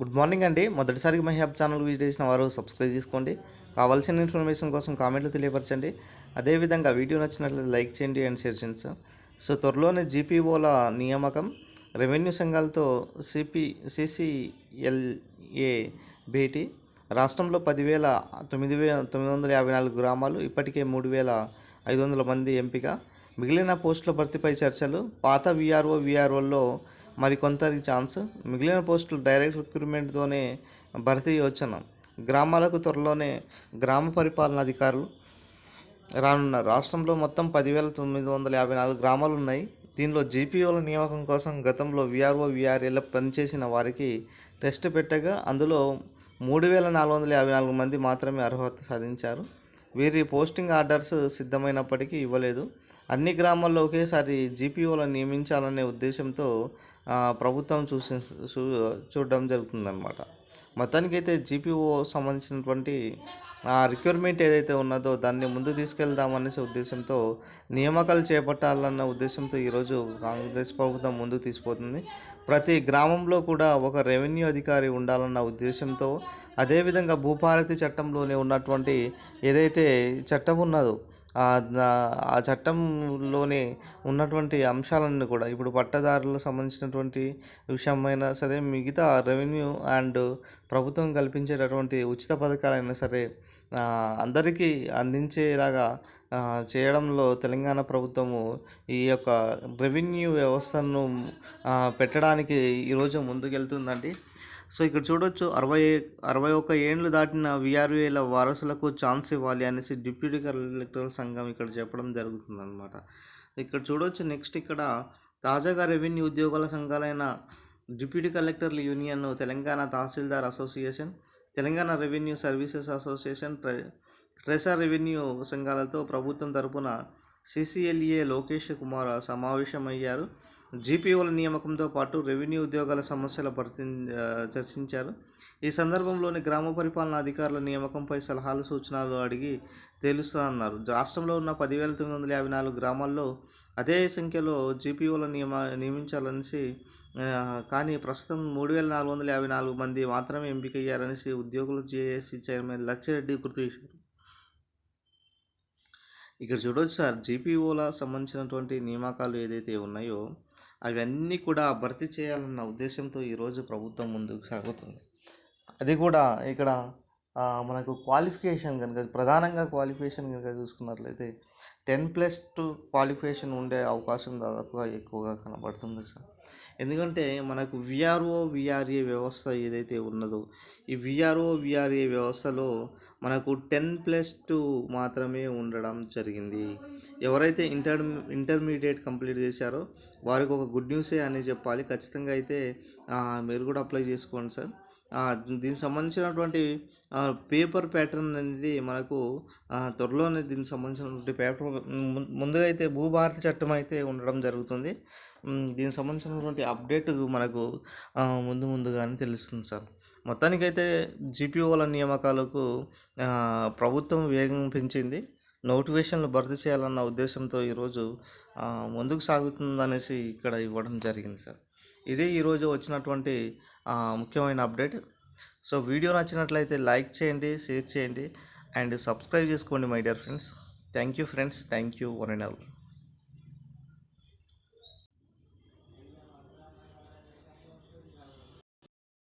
Good morning అండి. మొదటిసారిగా my హ్యాప్ channel visit చేసిన వారు సబ్స్క్రైబ్ చేసుకోండి. కావాల్సిన ఇన్ఫర్మేషన్ కోసం కామెంట్లు తెలియపరచండి. అదేవిధంగా వీడియో నచ్చినట్లయితే లైక్ చేయండి అండ్ షేర్ చేయండి సార్. సో త్వరలోనే జీపీఓల నియామకం రెవెన్యూ సంఘాలతో సిపి సిసిఎల్ఏ భేటీ రాష్ట్రంలో పదివేల తొమ్మిది వే తొమ్మిది వందల యాభై నాలుగు గ్రామాలు ఇప్పటికే మూడు వేల ఐదు వందల మంది ఎంపిక. మిగిలిన పోస్టుల భర్తీపై చర్చలు. పాత విఆర్ఓ విఆర్ఓల్లో మరికొంతరికి ఛాన్స్ మిగిలిన పోస్టులు డైరెక్ట్ రిక్రూట్మెంట్తోనే భర్తీ యోచన గ్రామాలకు త్వరలోనే గ్రామ పరిపాలన అధికారులు రానున్నారు. రాష్ట్రంలో మొత్తం పదివేల తొమ్మిది వందల యాభై నాలుగు గ్రామాలు ఉన్నాయి. దీనిలో జీపీఓల నియామకం కోసం గతంలో విఆర్ఓ విఆర్ఏల పనిచేసిన వారికి టెస్ట్ పెట్టగా అందులో మూడు వేల నాలుగు వందల యాభై నాలుగు మంది మాత్రమే అర్హత సాధించారు. వీరి పోస్టింగ్ ఆర్డర్స్ సిద్ధమైనప్పటికీ ఇవ్వలేదు. అన్ని గ్రామాల్లో ఒకేసారి జీపీఓలను నియమించాలనే ఉద్దేశంతో ప్రభుత్వం చూసి చూ చూడడం జరుగుతుందన్నమాట. మొత్తానికైతే జీపీఓ సంబంధించినటువంటి ఆ రిక్వైర్మెంట్ ఏదైతే ఉన్నదో దాన్ని ముందు తీసుకెళ్దామనేసి ఉద్దేశంతో నియామకాలు చేపట్టాలన్న ఉద్దేశంతో ఈరోజు కాంగ్రెస్ ప్రభుత్వం ముందుకు తీసుకుపోతుంది ప్రతి గ్రామంలో కూడా ఒక రెవెన్యూ అధికారి ఉండాలన్న ఉద్దేశంతో అదేవిధంగా భూభారతి చట్టంలోనే ఉన్నటువంటి ఏదైతే చట్టం ఉన్నదో ఆ చట్టంలోనే ఉన్నటువంటి అంశాలన్నీ కూడా ఇప్పుడు పట్టదారులకు సంబంధించినటువంటి విషయమైనా సరే మిగతా రెవెన్యూ అండ్ ప్రభుత్వం కల్పించేటటువంటి ఉచిత పథకాలైనా సరే అందరికీ అందించేలాగా చేయడంలో తెలంగాణ ప్రభుత్వము ఈ యొక్క రెవెన్యూ వ్యవస్థను పెట్టడానికి ఈరోజు ముందుకెళ్తుందండి. సో ఇక్కడ చూడొచ్చు అరవై అరవై ఒక్క ఏండ్లు దాటిన విఆర్ఏల వారసులకు ఛాన్స్ ఇవ్వాలి అనేసి డిప్యూటీ కలెక్టర్ సంఘం ఇక్కడ చెప్పడం జరుగుతుంది అనమాట ఇక్కడ చూడొచ్చు నెక్స్ట్ ఇక్కడ తాజాగా రెవెన్యూ ఉద్యోగాల సంఘాలైన డిప్యూటీ కలెక్టర్ల union Telangana tahsildar association Telangana revenue services association ట్రె ట్రెసర్ రెవెన్యూ సంఘాలతో ప్రభుత్వం తరపున సిసిఎల్ఏ లోకేష్ కుమార్ సమావేశమయ్యారు. జీపీఓల నియామకంతో పాటు రెవెన్యూ ఉద్యోగాల సమస్యల భర్తీ చర్చించారు. ఈ సందర్భంలోని గ్రామ పరిపాలన అధికారుల నియామకంపై సలహాలు సూచనలు అడిగి తేలుస్తానన్నారు. రాష్ట్రంలో ఉన్న పదివేల తొమ్మిది వందల యాభై నాలుగు గ్రామాల్లో అదే సంఖ్యలో జీపీఓల నియమ నియమించాలనేసి కానీ ప్రస్తుతం మూడు వేల నాలుగు వందల యాభై నాలుగు మంది మాత్రమే ఎంపికయ్యారనేసి ఉద్యోగులు జేఏసీ చైర్మన్ లచ్చిరెడ్డి గుర్తు చేశారు. ఇక్కడ చూడవచ్చు సార్ జీపీఓల సంబంధించినటువంటి నియామకాలు ఏదైతే ఉన్నాయో అవన్నీ కూడా భర్తీ చేయాలన్న ఉద్దేశంతో ఈరోజు ప్రభుత్వం ముందుకు సాగుతుంది. అది కూడా ఇక్కడ మనకు క్వాలిఫికేషన్ కనుక ప్రధానంగా క్వాలిఫికేషన్ కనుక చూసుకున్నట్లయితే టెన్ ప్లస్ టూ క్వాలిఫికేషన్ ఉండే అవకాశం దాదాపుగా ఎక్కువగా కనబడుతుంది సార్. ఎందుకంటే మనకు విఆర్ఓ విఆర్ఏ వ్యవస్థ ఏదైతే ఉన్నదో ఈ విఆర్ఓ విఆర్ఏ వ్యవస్థలో మనకు టెన్ ప్లస్ టూ మాత్రమే ఉండడం జరిగింది. ఎవరైతే ఇంటర్ ఇంటర్మీడియట్ కంప్లీట్ చేశారో వారికి ఒక గుడ్ న్యూసే అని చెప్పాలి. ఖచ్చితంగా అయితే మీరు కూడా అప్లై చేసుకోండి సార్. దీనికి సంబంధించినటువంటి పేపర్ ప్యాటర్న్ అనేది మనకు త్వరలోనే దీనికి సంబంధించినటువంటి పేపర్ ముందుగా అయితే భూభారత చట్టం అయితే ఉండడం జరుగుతుంది. దీనికి సంబంధించినటువంటి అప్డేట్ మనకు ముందు ముందుగానే తెలుస్తుంది సార్. మొత్తానికైతే జీపీఓల నియామకాలకు ప్రభుత్వం వేగం పెంచింది. నోటిఫికేషన్లు భర్తీ చేయాలన్న ఉద్దేశంతో ఈరోజు ముందుకు సాగుతుందనేసి ఇక్కడ ఇవ్వడం జరిగింది సార్. ఇదే ఈరోజు వచ్చినటువంటి ముఖ్యమైన అప్డేట్. సో వీడియో నచ్చినట్లయితే లైక్ చేయండి షేర్ చేయండి అండ్ సబ్స్క్రైబ్ చేసుకోండి my dear friends. Thank you friends. Thank you one and all.